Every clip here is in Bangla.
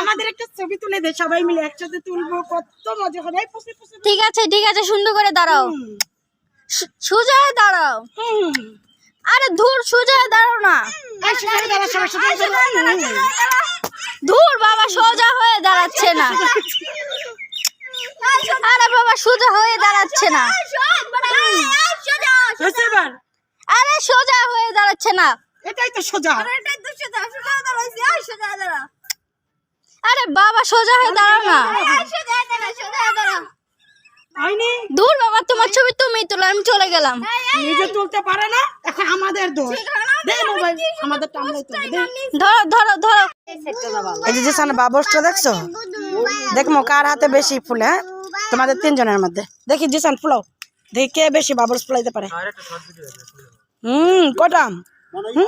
আমাদের একটা ছবি তুলে দে সবাই মিলে একসাথে তুলবো কত মজা হবে। ঠিক আছে ঠিক আছে সুন্দর করে দাঁড়াও। সোজা দাঁড়াও। আরে ধুর সোজা দাঁড়াও না। সোজা দাঁড়া, সোজা দাঁড়া। ধুর বাবা সোজা হয়ে দাঁড়াচ্ছে না। আরে বাবা সোজা হয়ে দাঁড়াচ্ছে না। আরে সোজা হয়ে দাঁড়াচ্ছে না। এটাই তো সোজা। আরে বাবা সোজা হয়ে দাঁড়াও না। দূর বাবা তোমার ছবি তুমি তোলো আমি চলে গেলাম। নিজে তুলতে পারে না এখন আমাদের দোষ। দে মোবাইল আমাদের টামলাই তুলবে দে। ধরো ধরো ধরো। এই যে জিসান বাবসটা দেখছ? দেখমো কার হাতে বেশি ফুল হ্যাঁ? তোমাদের তিনজনের মধ্যে। দেখি জিসান ফুলাও। দেখি কে বেশি বাবলস ফুলাইতে পারে। হুম কটা হুম?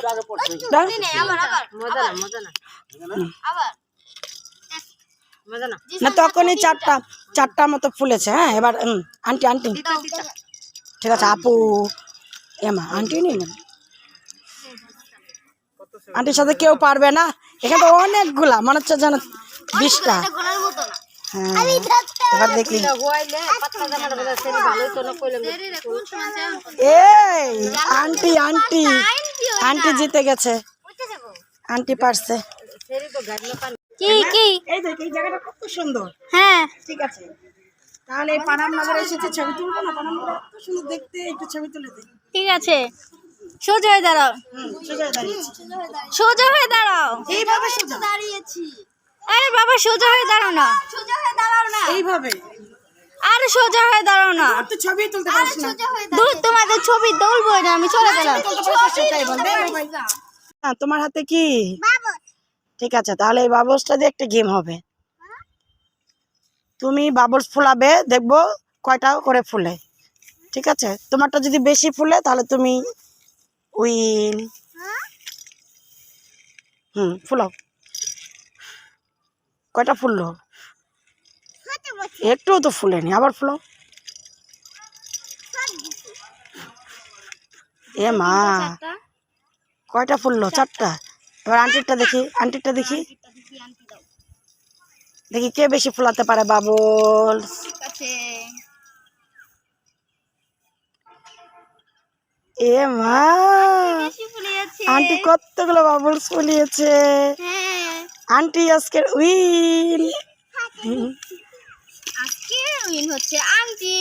না? তখনই চারটা চারটা মতো ফুলেছে হ্যাঁ এবার আন্টি আন্টি। ঠিক আছে আপু এমা আন্টি নেই না আন্টির সাথে কেউ পারবে না এখানে তো অনেকগুলা মনে হচ্ছে যেন বিশটা। হ্যাঁ এবার দেখি। এই আন্টি আন্টি। আন্টি জিতে গেছে। আন্টি পারছে। কি কি? এই দেখ এই জায়গাটা কত সুন্দর। হ্যাঁ। ঠিক আছে। তাহলে পানাম নগরে এসেছে ছবি তুলবো না পানাম নগর এত সুন্দর দেখতে একটু ছবি তুলে দিই। ঠিক আছে। সোজা হয়ে দাঁড়াও। সোজা দাঁড়িয়েছি। সোজা হয়ে দাঁড়াও। এইভাবে সোজা। আরে বাবা সোজা হয়ে দাঁড়াও না। এইভাবে। আরে সোজা হয়ে দাঁড়াও না। তো ছবি তুলতে পারিস না। দূর তোমাদের ছবি তুলবই না আমি চলে গেলাম। হ্যাঁ তোমার হাতে কি? ঠিক আছে, তাহলে এই বাবলসটা দিয়ে একটা গেম হবে। তুমি বাবলস ফুলাবে, দেখব কয়টা করে ফুলে। ঠিক আছে? তোমারটা যদি বেশি ফুলে, তাহলে তুমি উইন হুম, ফুলাও। কয়টা ফুললো? একটুও তো ফুলেনি, আবার ফুলো এ মা, কয়টা ফুললো? চারটা। এবার আন্টিরটা দেখি আন্টিরটা দেখি। দেখি কে বেশি ফুলাতে পারে, বাবল। এ মা, আন্টি কতগুলো বাবলস ফুলিয়েছে। আন্টি আজকের উইন। আজকে উইন হচ্ছে আন্টি।